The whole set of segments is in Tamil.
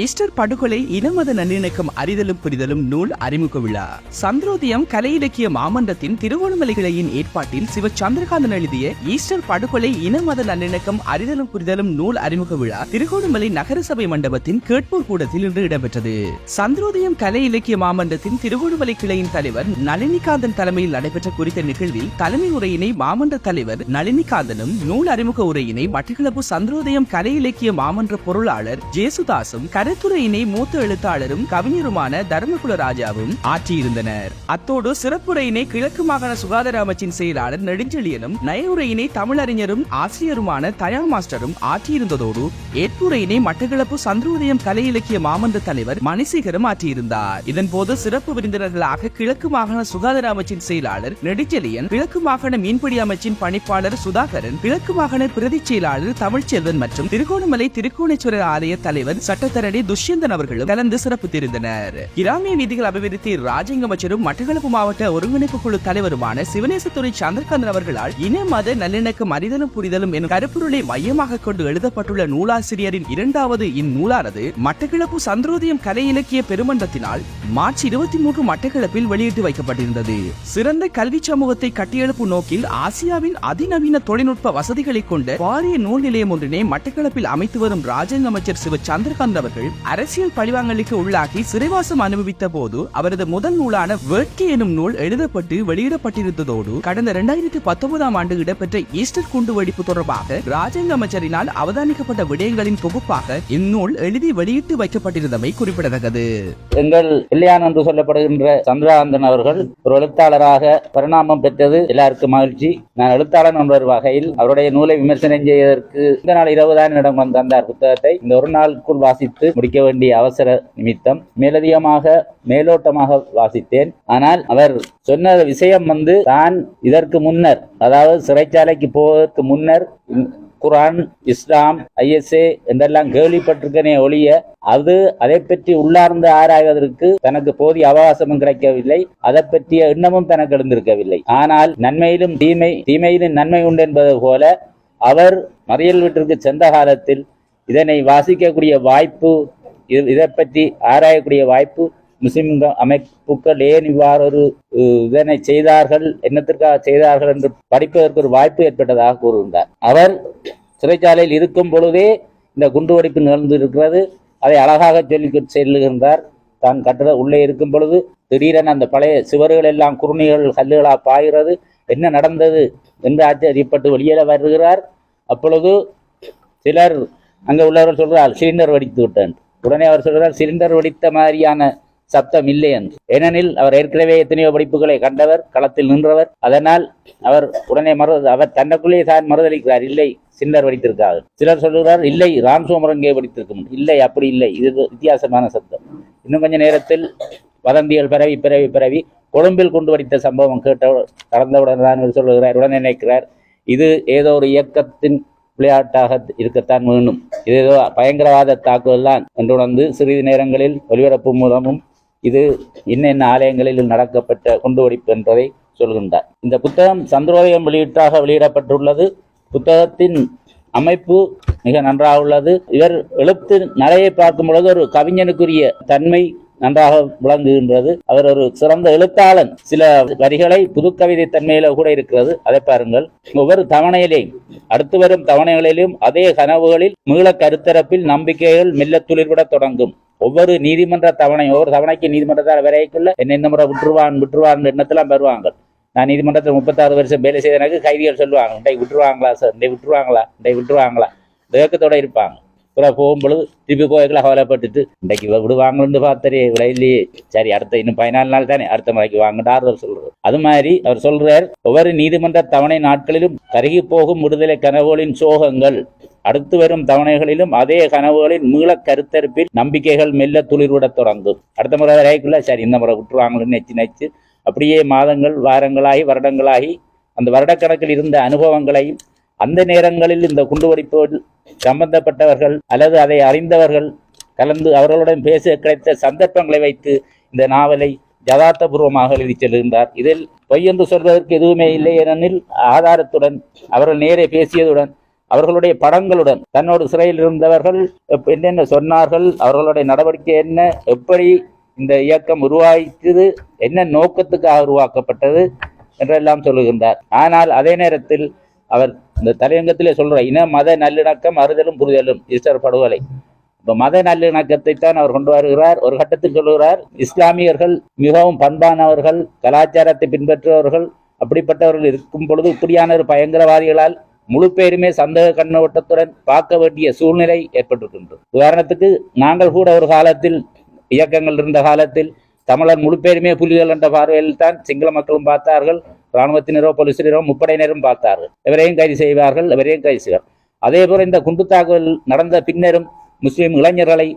ஈஸ்டர் படுகொலை இனமத நல்லிணக்கம் அறிதலும் புரிதலும் நூல் அறிமுக விழா. சந்திரோதயம் கலை இலக்கிய மாமன்றத்தின் திருவோணமலை கிளையின் ஏற்பாட்டில் சிவ சந்திரகாந்தன் எழுதிய ஈஸ்டர் படுகொலை இனமத நல்லிணக்கம் அறிதலும் புரிதலும் நூல் அறிமுக விழா திருகோணமலை நகரசபை மண்டபத்தின் கேட்பூர் கூடத்தில் இன்று இடம்பெற்றது. சந்திரோதயம் கலை இலக்கிய மாமன்றத்தின் திருகோணமலை கிளையின் தலைவர் நளினிகாந்தன் தலைமையில் நடைபெற்ற குறித்த நிகழ்வில் தலைமை உரையினை மாமன்ற தலைவர் நளினிகாந்தனும் நூல் அறிமுக உரையினை மட்டக்களப்பு சந்திரோதயம் கலை இலக்கிய மாமன்ற பொருளாளர் ஜேசுதாசும் கருத்துரையினை மூத்த எழுத்தாளரும் கவிஞருமான தர்மகுல ராஜாவும் ஆற்றியிருந்தனர். அத்தோடு சிறப்புரையினை கிழக்கு மாகாண சுகாதார அமைச்சின் செயலாளர் நெடுஞ்செழியனும் நயவுரையினை தமிழறிஞரும் ஆசிரியருமான தயா மாஸ்டரும் ஆற்றியிருந்ததோடு ஏற்புரையினை மட்டக்களப்பு சந்திரோதயம் கலை இலக்கிய மாமன்ற தலைவர் மணிசேகரும் ஆற்றியிருந்தார். இதன்போது சிறப்பு விருந்தினர்களாக கிழக்கு மாகாண சுகாதார அமைச்சின் செயலாளர் நெடுஞ்செழியன் கிழக்கு மாகாண மீன்பிடி அமைச்சின் பணிப்பாளர் சுதாகரன் கிழக்கு மாகாண பிரதி செயலாளர் தமிழ்ச்செல்வன் மற்றும் திருகோணமலை திருக்கோணேஸ்வரர் ஆலய தலைவர் சட்டத்தரணி கல்லடி துஷ்யந்தன் அவர்களும் கலந்து சிறப்பு தெரிந்தனர் கிராமிய நிதிகள் அபிவிருத்தி ராஜ்யங்க அமைச்சரும் மட்டக்களப்பு மாவட்ட ஒருங்கிணைப்பு குழு தலைவருமான சிவனேசத்துறை சந்திரகாந்தன் அவர்களால் இன மத நல்லிணக்கம் அறிதலும் புரிதலும் எனும் கருப்பொருளை மையமாக கொண்டு எழுதப்பட்டுள்ள நூலாசிரியரின் இரண்டாவது இந்நூலானது மட்டக்களப்பு சந்திரோதயம் கலை இலக்கிய பெருமன்றத்தினால் மார்ச் இருபத்தி மூன்று மட்டக்களப்பில் வெளியிட்டு வைக்கப்பட்டிருந்தது. சிறந்த கல்வி சமூகத்தை கட்டியெழுப்பும் நோக்கில் ஆசியாவின் அதிநவீன தொழில்நுட்ப வசதிகளை கொண்ட பாரிய நூல் நிலையம் ஒன்றினை மட்டக்களப்பில் அமைத்து வரும் ராஜாங்க அமைச்சர் சிவ சந்திரகாந்த் அவர்கள் அரசியல் பழிவாங்கலுக்கு உள்ளாகி சிறைவாசம் அனுபவித்த போது அவரது முதல் நூலான வேட்கை எனும் நூல் எழுதப்பட்டு வெளியிடப்பட்டிருந்ததோடு கடந்த இரண்டாயிரத்தி பத்தொன்பதாம் ஆண்டு இடம்பெற்ற ஈஸ்டர் குண்டு வெடிப்பு தொடர்பாக ராஜாங்க அமைச்சரினால் அவதானிக்கப்பட்ட விடயங்களின் தொகுப்பாக இந்நூல் எழுதி வெளியிட்டு வைக்கப்பட்டிருந்தமை குறிப்பிடத்தக்கது. எங்கள் பிள்ளையான் என்று சொல்லப்படுகின்ற சந்திரானந்தன் அவர்கள் ஒரு எழுத்தாளராக பரிணாமம் பெற்றது எல்லாருக்கும் மகிழ்ச்சி. நான் எழுத்தாளன் என்ற வகையில் அவருடைய நூலை விமர்சனம் செய்வதற்கு இந்த நாள் இரவுதான் என்னிடம் இடம் வந்து தந்தார் புத்தகத்தை. இந்த ஒரு நாளுக்குள் வாசித்து முடிக்க வேண்டிய அவசர நிமித்தம் மேலதிகமாக மேலோட்டமாக வாசித்தேன். ஆனால் அவர் சொன்ன விஷயம் வந்து தான் இதற்கு முன்னர் அதாவது சிறைச்சாலைக்கு போவதற்கு முன்னர் குரான் இஸ்லாம் ஐஎஸ்ஏ என்றெல்லாம் கேள்விப்பட்டிருக்கனே ஒழிய அது அதை பற்றி உள்ளார்ந்து ஆராய்வதற்கு தனக்கு போதிய அவகாசமும் கிடைக்கவில்லை. அதை பற்றிய எண்ணமும் தனக்கு எழுந்திருக்கவில்லை. ஆனால் நன்மையிலும் தீமை தீமையிலும் நன்மை உண்டு என்பது போல அவர் மறியல் வீட்டிற்கு சென்ற காலத்தில் இதனை வாசிக்கக்கூடிய வாய்ப்பு இது- இதை பற்றி ஆராயக்கூடிய வாய்ப்பு முஸ்லிம் அமைப்புகள் ஏன் இவ்வாறு ஒரு இதனை செய்தார்கள் என்னத்திற்காக செய்தார்கள் என்று படிப்பதற்கு ஒரு வாய்ப்பு ஏற்பட்டதாக கூறுகின்றார். அவர் சிறைச்சாலையில் இருக்கும் பொழுதே இந்த குண்டுவெடிப்பு நிகழ்ந்து இருக்கிறது அதை அழகாக சொல்லி செல்லுகின்றார். தான் கட்டட உள்ளே இருக்கும் பொழுது திடீரென அந்த பழைய சுவர்கள் எல்லாம் குறுணிகள் கல்லுகளாக பாய்கிறது. என்ன நடந்தது? என்று ஆச்சரியப்பட்டு வெளியில வருகிறார். அப்பொழுது சிலர் அங்கே உள்ளவர் சொல்கிறார் சிலிண்டர் வடித்து விட்டேன். உடனே அவர் சொல்கிறார் சிலிண்டர் வடித்த மாதிரியான சப்தம் இல்லை என்று. ஏனெனில் அவர் ஏற்கனவே எத்தனையோ படிப்புகளை கண்டவர் களத்தில் நின்றவர். அதனால் அவர் உடனே மறு அவர் தன்னுக்குள்ளே தான் மறுதளிக்கிறார் இல்லை சிலிண்டர் வடித்திருக்காது. சிலர் சொல்லுகிறார் இல்லை ராம்சோமரங்கே வடித்திருக்கும். இல்லை அப்படி இல்லை இது வித்தியாசமான சப்தம். இன்னும் கொஞ்ச நேரத்தில் வதந்திகள் பரவி பரவி பரவி கொழும்பில் கொண்டு வடித்த சம்பவம் கேட்ட கடந்தவுடன் தான் இவர் சொல்லுகிறார் உடனே நினைக்கிறார் இது ஏதோ ஒரு இயக்கத்தின் விளையாட்டாக இருக்கத்தான் வேண்டும் இது ஏதோ பயங்கரவாத தாக்குதல் தான் என்று உணர்ந்து சிறிது நேரங்களில் ஒலிபரப்பு மூலமும் இது இன்னென்ன ஆலயங்களில் நடக்கப்பட்ட குண்டுவெடிப்பு என்பதை சொல்கின்றார். இந்த புத்தகம் சந்திரோதயம் வெளியீட்டாக வெளியிடப்பட்டுள்ளது. புத்தகத்தின் அமைப்பு மிக நன்றாக உள்ளது. இவர் எழுத்து நடையை பார்க்கும் பொழுது ஒரு கவிஞனுக்குரிய தன்மை நன்றாக விளங்குகின்றது. அவர் ஒரு சிறந்த எழுத்தாளன். சில வரிகளை புதுக்கவிதை தன்மையில கூட இருக்கிறது. அதை பாருங்கள். ஒவ்வொரு தவணையிலேயும் அடுத்து வரும் தவணைகளிலும் அதே கனவுகளில் மீள கருத்தரப்பில் நம்பிக்கைகள் மெல்ல துளிர்விட தொடங்கும். ஒவ்வொரு நீதிமன்ற தவணை ஒவ்வொரு தவணைக்கு நீதிமன்றத்தால் வரைக்குள்ள என்ன இந்த முறை விட்டுருவான் விட்டுருவான் எண்ணத்தெல்லாம் வருவாங்க. நான் நீதிமன்றத்தில் முப்பத்தாறு வருஷம் வேலை செய்த எனக்கு கைதிகள் சொல்லுவாங்க. இன்றைக்கு விட்டுருவாங்களா சார் இன்றைக்கு விட்டுருவாங்களா? இன்றைக்கு விட்டுருவாங்களா? ஏக்கத்தோட இருப்பாங்க. அப்புறம் போகும்பொழுது திருப்பி கோயிலுக்குள்ள கவலைப்பட்டுட்டு இன்றைக்கு இவ விடுவாங்கன்னு பார்த்தரே இவ்வளோ இல்லையே சரி அடுத்த இன்னும் பதினாலு நாள் தானே அடுத்த முறைக்கு வாங்கடார் அவர் சொல்றாரு அது மாதிரி அவர் சொல்றார் ஒவ்வொரு நீதிமன்ற தவணை நாட்களிலும் கருகி போகும் விடுதலை கனவுகளின் சோகங்கள் அடுத்து வரும் தவணைகளிலும் அதே கனவுகளின் மீள கருத்தரிப்பில் நம்பிக்கைகள் மெல்ல துளிர்விடத் தொடங்கும் அடுத்த முறை வரைக்குள்ள சரி இந்த முறை விட்டுருவாங்கன்னு நெச்சு நெச்சு அப்படியே மாதங்கள் வாரங்களாகி வருடங்களாகி அந்த வருடக்கணக்கில் இருந்த அனுபவங்களையும் அந்த நேரங்களில் இந்த குண்டுவெடிப்போடு சம்பந்தப்பட்டவர்கள் அல்லது அதை அறிந்தவர்கள் கலந்து அவர்களுடன் பேச கிடைத்த சந்தர்ப்பங்களை வைத்து இந்த நாவலை ஜதார்த்தபூர்வமாக எழுதி செல்கின்றார். இதில் பொய் என்று சொல்வதற்கு எதுவுமே இல்லை ஏனெனில் ஆதாரத்துடன் அவர்கள் நேரே பேசியதுடன் அவர்களுடைய படங்களுடன் தன்னோடு சிறையில் இருந்தவர்கள் என்னென்ன சொன்னார்கள் அவர்களுடைய நடவடிக்கை என்ன எப்படி இந்த இயக்கம் உருவாக்கியது என்ன நோக்கத்துக்காக உருவாக்கப்பட்டது என்றெல்லாம் சொல்லுகின்றார் ஆனால் அதே நேரத்தில் அவர் இந்த தலையங்கத்திலே சொல்ற இன மத நல்லிணக்கம் அறுதலும் புரிதலும் ஈஸ்டர் படுகொலை. இப்ப மத நல்லிணக்கத்தை தான் அவர் கொண்டு வருகிறார். ஒரு கட்டத்தில் சொல்லுகிறார் இஸ்லாமியர்கள் மிகவும் பண்பானவர்கள் கலாச்சாரத்தை பின்பற்றுபவர்கள் அப்படிப்பட்டவர்கள் இருக்கும் பொழுது இப்படியான ஒரு பயங்கரவாதிகளால் முழு பேருமே சந்தேக கண்ணோட்டத்துடன் பார்க்க வேண்டிய சூழ்நிலை ஏற்பட்டிருக்கின்றது. உதாரணத்துக்கு நாங்கள் கூட ஒரு காலத்தில் இயக்கங்கள் இருந்த காலத்தில் தமிழர் முழு பேருமே புலிகள் என்ற பார்வையில் தான் சிங்கள மக்களும் பார்த்தார்கள். இராணுவத்தினரோ போலீசினரோ முப்படையினரும் பார்த்தார்கள். எவரையும் கைது செய்வார்கள் எவரையும் கைது செய்வார் அதே போல இந்த குண்டு தாக்குதல் நடந்த பின்னரும் முஸ்லீம் இளைஞர்களை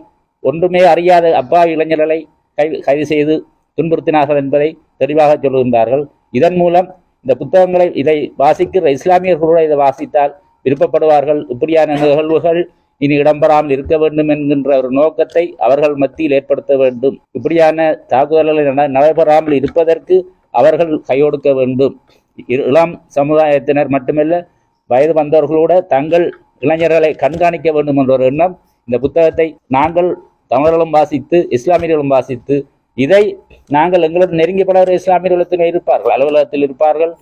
ஒன்றுமே அறியாத அப்பாவி இளைஞர்களை கைது கைது செய்து துன்புறுத்தினார்கள் என்பதை தெளிவாக சொல்கின்றார்கள். இதன் மூலம் இந்த புத்தகங்களை இதை வாசிக்கிற இஸ்லாமியர்களோடு இதை வாசித்தால் விருப்பப்படுவார்கள். இப்படியான நிகழ்வுகள் இனி இடம்பெறாமல் இருக்க வேண்டும் என்கின்ற ஒரு நோக்கத்தை அவர்கள் மத்தியில் ஏற்படுத்த வேண்டும். இப்படியான தாக்குதல்களை நடைபெறாமல் இருப்பதற்கு அவர்கள் கையொடுக்க வேண்டும். இளம் சமுதாயத்தினர் மட்டுமல்ல வயது வந்தவர்களோட தங்கள் இளைஞர்களை கண்காணிக்க வேண்டும் என்ற ஒரு எண்ணம் இந்த புத்தகத்தை நாங்கள் தமிழர்களும் வாசித்து இஸ்லாமியர்களும் வாசித்து இதை நாங்கள் எங்களது நெருங்கிய பலர் இஸ்லாமியர்களுக்கு இருப்பார்கள் அலுவலகத்தில் இருப்பார்கள்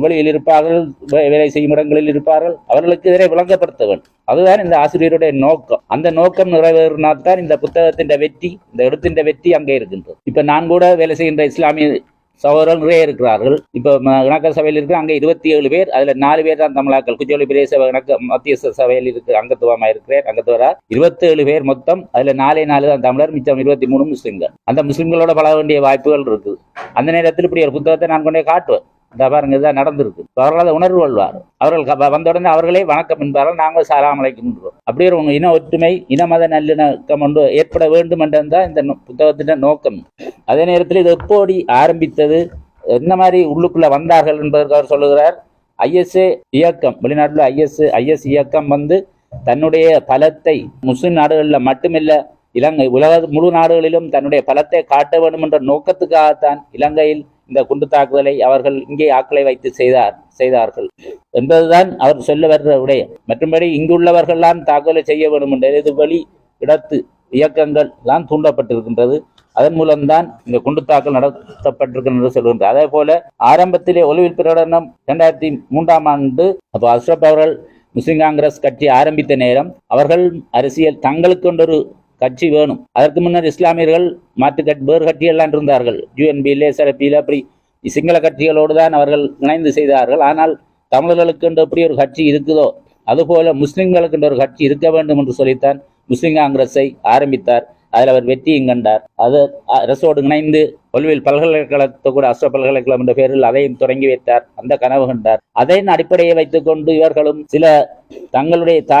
வெளியில் இருப்பார்கள் வே- வேலை செய்யும் இடங்களில் இருப்பார்கள் அவர்களுக்கு இதனை விளங்கப்படுத்த வேண்டும். அதுதான் இந்த ஆசிரியருடைய நோக்கம். அந்த நோக்கம் நிறைவேறினால்தான் இந்த புத்தகத்தின் வெற்றி இந்த எழுத்தின் வெற்றி அங்கே இருக்கின்றது. இப்ப நான் கூட வேலை செய்கின்ற இஸ்லாமிய சகோதரர்கள் நிறைய இருக்கிறார்கள். இப்போ இணக்க சபையில் இருக்கிற அங்கே இருபத்தி ஏழு பேர் அதுல நாலு பேர் தான் தமிழாக்கள். குச்சோலி பிரதேச இணக்க மத்திய சபையில் இருக்கு அங்கத்துவமாக இருக்கிறேன் அங்கத்துவரா. இருபத்தி ஏழு பேர் மொத்தம் அதுல நாலே நாலு தான் தமிழர் மிச்சம் இருபத்தி மூணு முஸ்லிம்கள். அந்த முஸ்லிம்களோட பழக வேண்டிய வாய்ப்புகள் இருக்குது. அந்த நேரத்தில் இப்படி ஒரு புத்தகத்தை நான் கொண்டே காட்டுவேன். இந்த பாருங்க இதுதான் நடந்திருக்கு. அவர்கள் உணர்வு கொள்வார். அவர்கள் வந்த உடனே அவர்களே வணக்கம் என்பார்கள் நாங்கள் சலாம் அலைக்கும் அப்படியே ஒரு இன ஒற்றுமை இன மத நல்லிணக்கம் ஒன்று ஏற்பட வேண்டும் என்றதான் இந்த நோ- புத்தகத்தின் நோக்கம். அதே நேரத்தில் இது எப்போடி ஆரம்பித்தது? என்ன மாதிரி உள்ளுக்குள்ள வந்தார்கள் என்பதற்கு அவர் சொல்லுகிறார். ஐஎஸ்ஏ இயக்கம் வெளிநாட்டில் ஐஎஸ் ஐஎஸ் இயக்கம் வந்து தன்னுடைய பலத்தை முஸ்லிம் நாடுகளில் மட்டுமில்ல இலங்கை உலக முழு நாடுகளிலும் தன்னுடைய பலத்தை காட்ட வேண்டும் என்ற நோக்கத்துக்காகத்தான் இலங்கையில் இந்த குண்டு தாக்குதலை அவர்கள் இங்கே ஆக்களை வைத்து செய்தார் செய்தார்கள். என்பதுதான் அவர் சொல்ல வர்ற விடயம். மற்றும்படி இங்குள்ளவர்கள்லாம் தாக்குதலை செய்ய வேண்டும் என்ற இது வழி இடத்து இயக்கங்கள் தான் தூண்டப்பட்டிருக்கின்றது. அதன் மூலம்தான் இந்த குண்டு தாக்கல் நடத்தப்பட்டிருக்கின்றது சொல்கின்றது அதே போல ஆரம்பத்திலே ஒலிவில் பிரகடனம் இரண்டாயிரத்தி மூன்றாம் ஆண்டு அப்போ அஷ்ரப் அவர்கள் முஸ்லிம் காங்கிரஸ் கட்சி ஆரம்பித்த நேரம் அவர்கள் அரசியல் தங்களுக்கு கொண்டொரு கட்சி வேணும். அதற்கு முன்னர் இஸ்லாமியர்கள் மாற்றுக்கட் கட்சி வேறு கட்சியெல்லாம் இருந்தார்கள். யூஎன்பி சிறப்பியில் அப்படி சிங்கள கட்சிகளோடு தான் அவர்கள் இணைந்து செய்தார்கள். ஆனால் தமிழர்களுக்கு என்று எப்படி ஒரு கட்சி இருக்குதோ அதுபோல முஸ்லிம்களுக்கு என்று ஒரு கட்சி இருக்க வேண்டும் என்று சொல்லித்தான் முஸ்லிம் காங்கிரஸை ஆரம்பித்தார். அதில் அவர் வெற்றியும் கண்டார். அது அரசோடு இணைந்து கொல்வில் பல்கலைக்கழகத்தை கூட அஸ்வ பல்கலைக்கழகம் என்ற பெயரில் அதையும் தொடங்கி வைத்தார். அந்த கனவு கண்டார். அதன் அடிப்படையை வைத்துக்கொண்டு இவர்களும் சில தங்களுடைய தா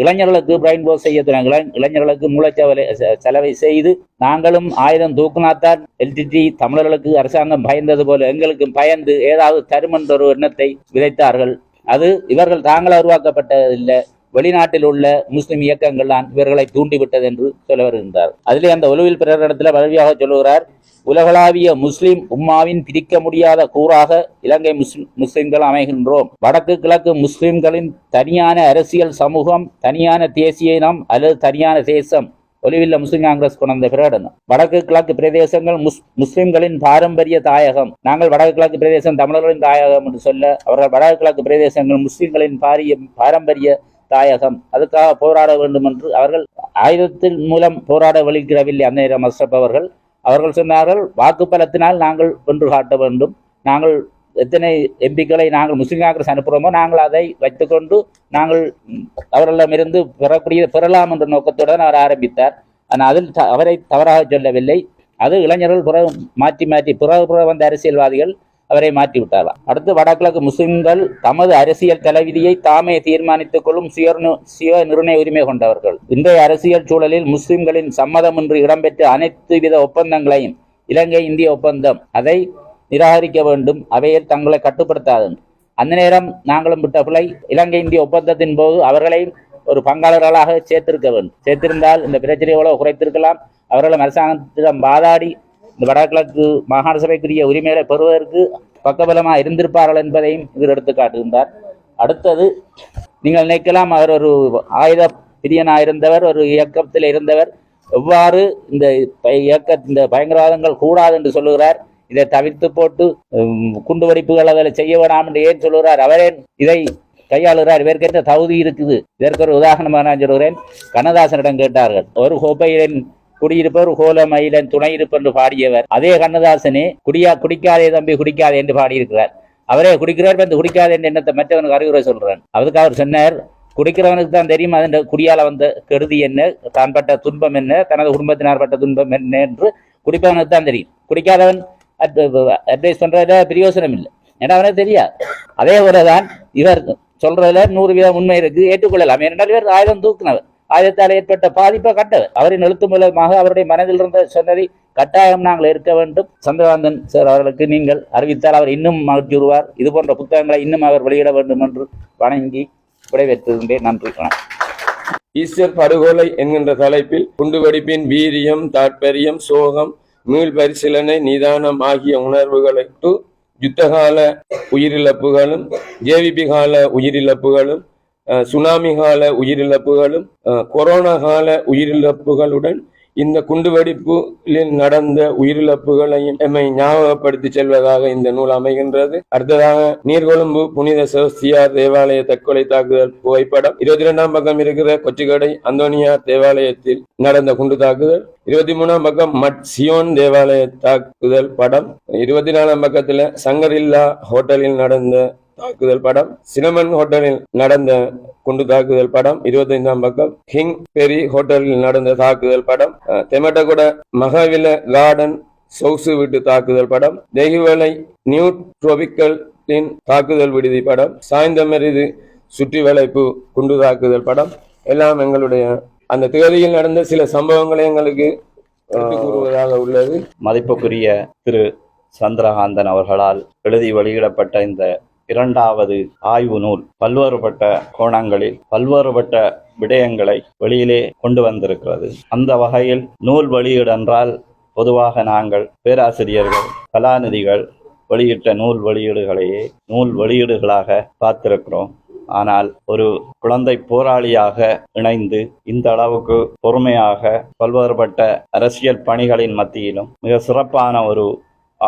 இளைஞர்களுக்கு பிரைன் போஸ் செய்ய துணை- இளைஞர்களுக்கு மூளைச்சவலை செலவை செய்து நாங்களும் ஆயுதம் தூக்குனாத்தான் எல்டிடி தமிழர்களுக்கு அரசாங்கம் பயந்தது போல எங்களுக்கும் பயந்து ஏதாவது தரும் என்ற ஒரு எண்ணத்தை விதைத்தார்கள். அது இவர்கள் தாங்கள உருவாக்கப்பட்டதில்லை. வெளிநாட்டில் உள்ள முஸ்லிம் இயக்கங்கள் தான் இவர்களை தூண்டிவிட்டது என்று சொல்ல வருகின்றார் அதிலே அந்த உளவில் இடத்துல வலிமையாக சொல்லுகிறார். உலகளாவிய முஸ்லிம் உம்மாவின் பிரிக்க முடியாத கூறாக இலங்கை முஸ்லிம் முஸ்லிம்கள் அமைகின்றோம். வடக்கு கிழக்கு முஸ்லிம்களின் தனியான அரசியல் சமூகம் தனியான தேசிய இனம் அல்லது தனியான தேசம். ஒலிவில்ல முஸ்லிம் காங்கிரஸ் கொண்ட பிரகடனம். வடக்கு கிழக்கு பிரதேசங்கள் முஸ் முஸ்லிம்களின் பாரம்பரிய தாயகம். நாங்கள் வடக்கு கிழக்கு பிரதேசம் தமிழர்களின் தாயகம் என்று சொல்ல அவர்கள் வடக்கு கிழக்கு பிரதேசங்கள் முஸ்லிம்களின் பாரிய பாரம்பரிய தாயகம். அதுக்காக போராட வேண்டும் என்று அவர்கள் ஆயுதத்தின் மூலம் போராட வலிக்கிறவில்லை அந்த நேரம் அவர்கள். அவர்கள் சொன்னார்கள் வாக்கு பலத்தினால் நாங்கள் வென்று காட்ட வேண்டும். நாங்கள் எத்தனை எம்பிக்களை நாங்கள் முஸ்லிம் காங்கிரஸ் அனுப்புகிறோமோ நாங்கள் அதை வைத்துக்கொண்டு நாங்கள் அவர்களிடமிருந்து பெறக்கூடிய பெறலாம் என்ற நோக்கத்துடன் அவர் ஆரம்பித்தார். ஆனால் அதில் த- அவரை தவறாக சொல்லவில்லை. அது இளைஞர்கள் புற மாற்றி மாற்றி புற புற வந்த அரசியல்வாதிகள் அவரை மாற்றி விட்டாராம் அடுத்து வடகிழக்கு முஸ்லிம்கள் தமது அரசியல் தலைவிதியை தாமே தீர்மானித்துக் கொள்ளும் சுய சுய நிர்ணய உரிமை கொண்டவர்கள். இன்றைய அரசியல் சூழலில் முஸ்லிம்களின் சம்மதமின்றி இடம்பெற்ற அனைத்து வித ஒப்பந்தங்களையும் இலங்கை இந்திய ஒப்பந்தம் அதை நிராகரிக்க வேண்டும். அவையில் தங்களை கட்டுப்படுத்தாது. அந்த நேரம் நாங்களும் விட்ட பிள்ளை இலங்கை இந்திய ஒப்பந்தத்தின் போது அவர்களையும் ஒரு பங்காளர்களாக சேர்த்திருக்க வேண்டும். சேர்த்திருந்தால் இந்த பிரச்சனையோட குறைத்திருக்கலாம். அவர்களும் அரசாங்கத்திடம் வாதாடி இந்த வடகிழக்கு மாகாண சபைக்குரிய உரிமைகளை பெறுவதற்கு பக்கபலமாக இருந்திருப்பார்கள் என்பதையும் இவர் எடுத்து காட்டுகின்றார். அடுத்தது நீங்கள் நினைக்கலாம் அவர் ஒரு ஆயுத பிரியனாக இருந்தவர் ஒரு இயக்கத்தில் இருந்தவர். எவ்வாறு இந்த இயக்க இந்த பயங்கரவாதங்கள் கூடாது என்று சொல்லுகிறார். இதை தவிர்த்து போட்டு உம், குண்டு வெடிப்புகள் அதில் செய்ய வேணாம் என்று ஏன் சொல்லுகிறார்? அவரே இதை கையாளுகிறார். இவருக்கு தகுதி இருக்குது. இதற்கு ஒரு உதாரணமாக நான் சொல்கிறேன். கண்ணதாசனிடம் கேட்டார்கள். ஒரு கோப்பையின் குடியிருப்பவர் ஹோல மயிலன் துணை என்று பாடியவர். அதே கண்ணதாசனே குடியா குடிக்காதே தம்பி குடிக்காதே என்று பாடியிருக்கிறார். அவரே குடிக்கிறார் வந்து இந்த குடிக்காதே என்ற எண்ணத்தை மற்றவனுக்கு அறிவுரை சொல்றான் அதுக்கு அவர் சொன்னார் குடிக்கிறவனுக்கு தான் தெரியும் அதன் குடியால வந்த கெடுதி என்ன தான் பட்ட துன்பம் என்ன தனது குடும்பத்தினார் பட்ட துன்பம் என்ன என்று குடிப்பவனுக்கு தான் தெரியும். குடிக்காதவன் அட்வைஸ் பண்றதுல பிரயோசனம் இல்லை. ஏன்னா அவனுக்கு தெரியாது. அதே போலதான் இவர் சொல்றதுல நூறு வீதம் உண்மை இருக்கு ஏற்றுக்கொள்ளலாம். ஏனென்றால் இவர் ஆயுதம் தூக்குனவர். ஆயுதத்தால் ஏற்பட்ட பாதிப்பை கட்டவர் அவரின் எழுத்து மூலமாக அவருடைய மனதில் இருந்த சொன்னதை கட்டாயம் நாங்கள் இருக்க வேண்டும். சந்திரகாந்தன் சார் அவர்களுக்கு நீங்கள் அறிவித்தால் அவர் இன்னும் மகிழ்ச்சியுறுவார். இது போன்ற புத்தகங்களை இன்னும் அவர் வெளியிட வேண்டும் என்று வணங்கி விடைபெற்றிருந்தேன். நன்றி வணக்கம். ஈஸ்டர் படுகொலை என்கின்ற தலைப்பில் குண்டுவெடிப்பின் வீரியம் தாற்பயம் சோகம் மீள் பரிசீலனை நிதானம் ஆகிய உணர்வுகளுக்கு யுத்தகால உயிரிழப்புகளும் ஜேவிபி கால உயிரிழப்புகளும் சுனாமி கால உயிரிழப்புகளும் கொரோனா கால உயிரிழப்புகளுடன் இந்த குண்டுவெடிப்பில் நடந்த உயிரிழப்புகளையும் எம்மை ஞாபகப்படுத்தி செல்வதாக இந்த நூல் அமைகின்றது. அடுத்ததாக நீர்கொழும்பு புனித செபஸ்தியார் தேவாலய தற்கொலை தாக்குதல் புகைப்படம். இருபத்தி இரண்டாம் பக்கம் இருக்கிற கொச்சிக்கடை அந்தோனியார் தேவாலயத்தில் நடந்த குண்டு தாக்குதல். இருபத்தி மூணாம் பக்கம் மட் சியோன் தேவாலய தாக்குதல் படம். இருபத்தி நாலாம் பக்கத்துல சங்கரில்லா ஹோட்டலில் நடந்த தாக்குதல் படம். சினமன் ஹோட்டலில் நடந்த குண்டு தாக்குதல் படம். இருபத்தைந்தாம் பக்கம் கிங் பெரி ஹோட்டலில் நடந்த தாக்குதல் படம். தெமட்டகுட மகவில கார்டன் சொகுசு வீட்டு தாக்குதல் படம். தெஹிவலை நியூ ட்ரோபிக்கலின் தாக்குதல் விடுதி படம். சாய்ந்தமரிது சுற்றி வளைப்பு குண்டு தாக்குதல் படம். எல்லாம் எங்களுடைய அந்த தேதியில் நடந்த சில சம்பவங்களை எங்களுக்கு கூறுவதாக உள்ளது. மதிப்புக்குரிய திரு சந்திரகாந்தன் அவர்களால் எழுதி வெளியிடப்பட்ட இந்த இரண்டாவது ஆய்வு நூல். பல்வேறுபட்ட கோணங்களில் பல்வேறுபட்ட விடயங்களை வெளியிலே கொண்டு வந்திருக்கிறது. அந்த வகையில் நூல் வெளியீடென்றால் பொதுவாக நாங்கள் பேராசிரியர்கள் கலாநிதிகள் வெளியிட்ட நூல் வெளியீடுகளையே நூல் வெளியீடுகளாக பார்த்திருக்கிறோம். ஆனால் ஒரு குழந்தை போராளியாக இணைந்து இந்த அளவுக்கு பொறுமையாக பல்வேறுபட்ட அரசியல் பணிகளின் மத்தியிலும் மிக சிறப்பான ஒரு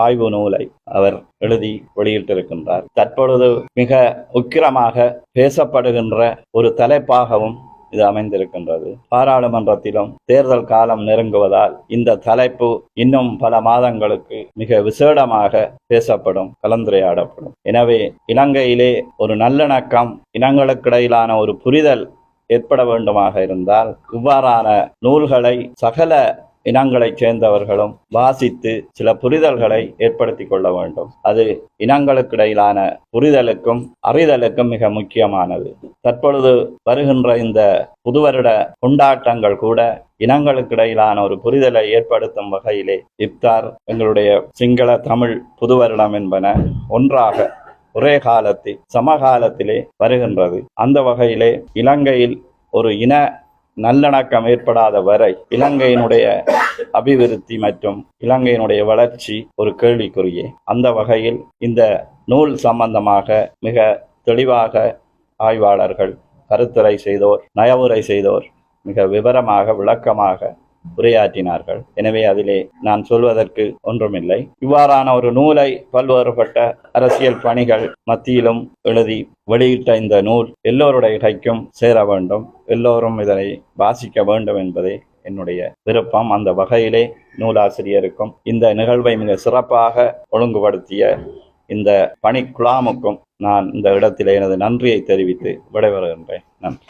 ஆய்வு நூலை அவர் எழுதி வெளியிட்டிருக்கின்றார். தற்பொழுது மிக உக்கிரமாக பேசப்படுகின்ற ஒரு தலைப்பாகவும் இது அமைந்திருக்கின்றது. பாராளுமன்றத்திலும் தேர்தல் காலம் நெருங்குவதால் இந்த தலைப்பு இன்னும் பல மாதங்களுக்கு மிக விசேடமாக பேசப்படும் கலந்துரையாடப்படும். எனவே இலங்கையிலே ஒரு நல்லிணக்கம் இனங்களுக்கிடையிலான ஒரு புரிதல் ஏற்பட வேண்டுமாக இருந்தால் இவ்வாறான நூல்களை சகல இனங்களைச் சேர்ந்தவர்களும் வாசித்து சில புரிதல்களை ஏற்படுத்தி கொள்ள வேண்டும். அது இனங்களுக்கிடையிலான புரிதலுக்கும் அறிதலுக்கும் மிக முக்கியமானது. தற்பொழுது வருகின்ற இந்த புதுவருட கொண்டாட்டங்கள் கூட இனங்களுக்கிடையிலான ஒரு புரிதலை ஏற்படுத்தும் வகையிலே இப்தார் எங்களுடைய சிங்கள தமிழ் புதுவருடம் என்பன ஒன்றாக ஒரே காலத்தில் சமகாலத்திலே வருகின்றது. அந்த வகையிலே இலங்கையில் ஒரு இன நல்லிணக்கம் ஏற்படாத வரை இலங்கையினுடைய அபிவிருத்தி மற்றும் இலங்கையினுடைய வளர்ச்சி ஒரு கேள்விக்குறியே. அந்த வகையில் இந்த நூல் சம்பந்தமாக மிக தெளிவாக ஆய்வாளர்கள் கருத்துரை செய்தோர் நயவுரை செய்தோர் மிக விவரமாக விளக்கமாக உரையாற்றினார்கள். எனவே அதிலே நான் சொல்வதற்கு ஒன்றுமில்லை. இவ்வாறான ஒரு நூலை பல்வேறுபட்ட அரசியல் பணிகள் மத்தியிலும் எழுதி வெளியிட்ட இந்த நூல் எல்லோருடைய கைக்கும் சேர வேண்டும். எல்லோரும் இதனை வாசிக்க வேண்டும் என்பதே என்னுடைய விருப்பம். அந்த வகையிலே நூலாசிரியருக்கும் இந்த நிகழ்வை மிக சிறப்பாக ஒழுங்குபடுத்திய இந்த பணிக்குழாமுக்கும் நான் இந்த இடத்திலே எனது நன்றியை தெரிவித்து விடைபெறுகின்றேன். நன்றி.